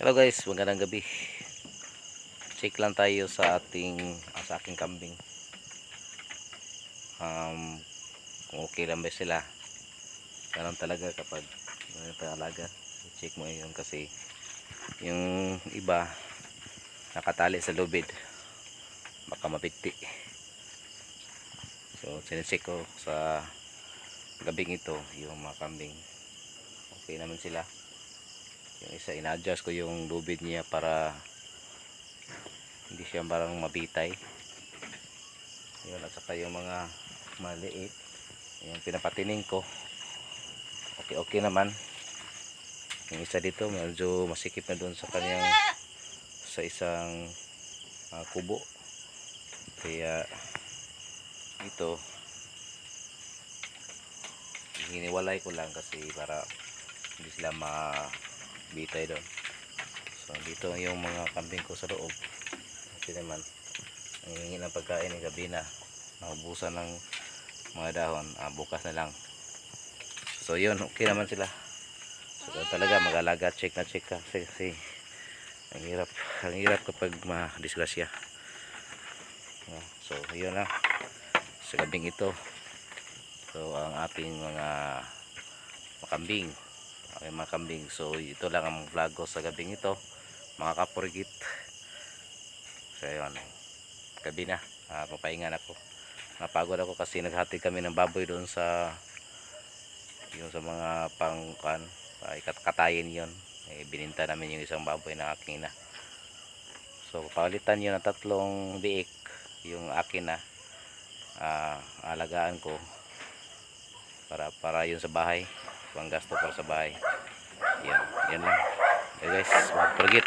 Hello guys, magandang gabi. Check lang tayo sa ating ah, sa aking kambing. Um, kung okay lang ba sila. Ganun talaga kapag uh, alaga. Check mo yun kasi yung iba nakatali sa lubid. Baka mapikti. So, sinecheck ko sa gabing ito yung mga kambing. Okay naman sila yung isa ina-adjust ko yung lubid niya para hindi siya parang mabitay. Yun at saka yung mga maliit. Yung pinapatining ko. Okay okay naman. Yung isa dito medyo masikip na doon sa kanyang sa isang ah, kubo. Kaya ito hiniwalay ko lang kasi para hindi sila mabitay doon. So dito yung mga kambing ko sa loob. Kasi naman nangingi ng pagkain ng gabi na naubusan ng mga dahon ah, bukas na lang. So yun okay naman sila. So talaga mag-alaga check na check ka. Kasi, kasi ang hirap ang hirap kapag ma-disgrasya. So yun na. Sa gabing ito so ang ating mga makambing ay mga kambing. So ito lang ang vlog ko sa gabing ito mga kapurgit so yun gabi na. Uh, papahinga na ako. Napagod ako kasi naghatid kami ng baboy doon sa yung sa mga pangkan uh, katayin yon eh, bininta namin yung isang baboy ng aking na so palitan yun ng tatlong biik yung akin na. Ah, alagaan ko para para yun sa bahay pang gasto para sa yan yan lang okay guys huwag forget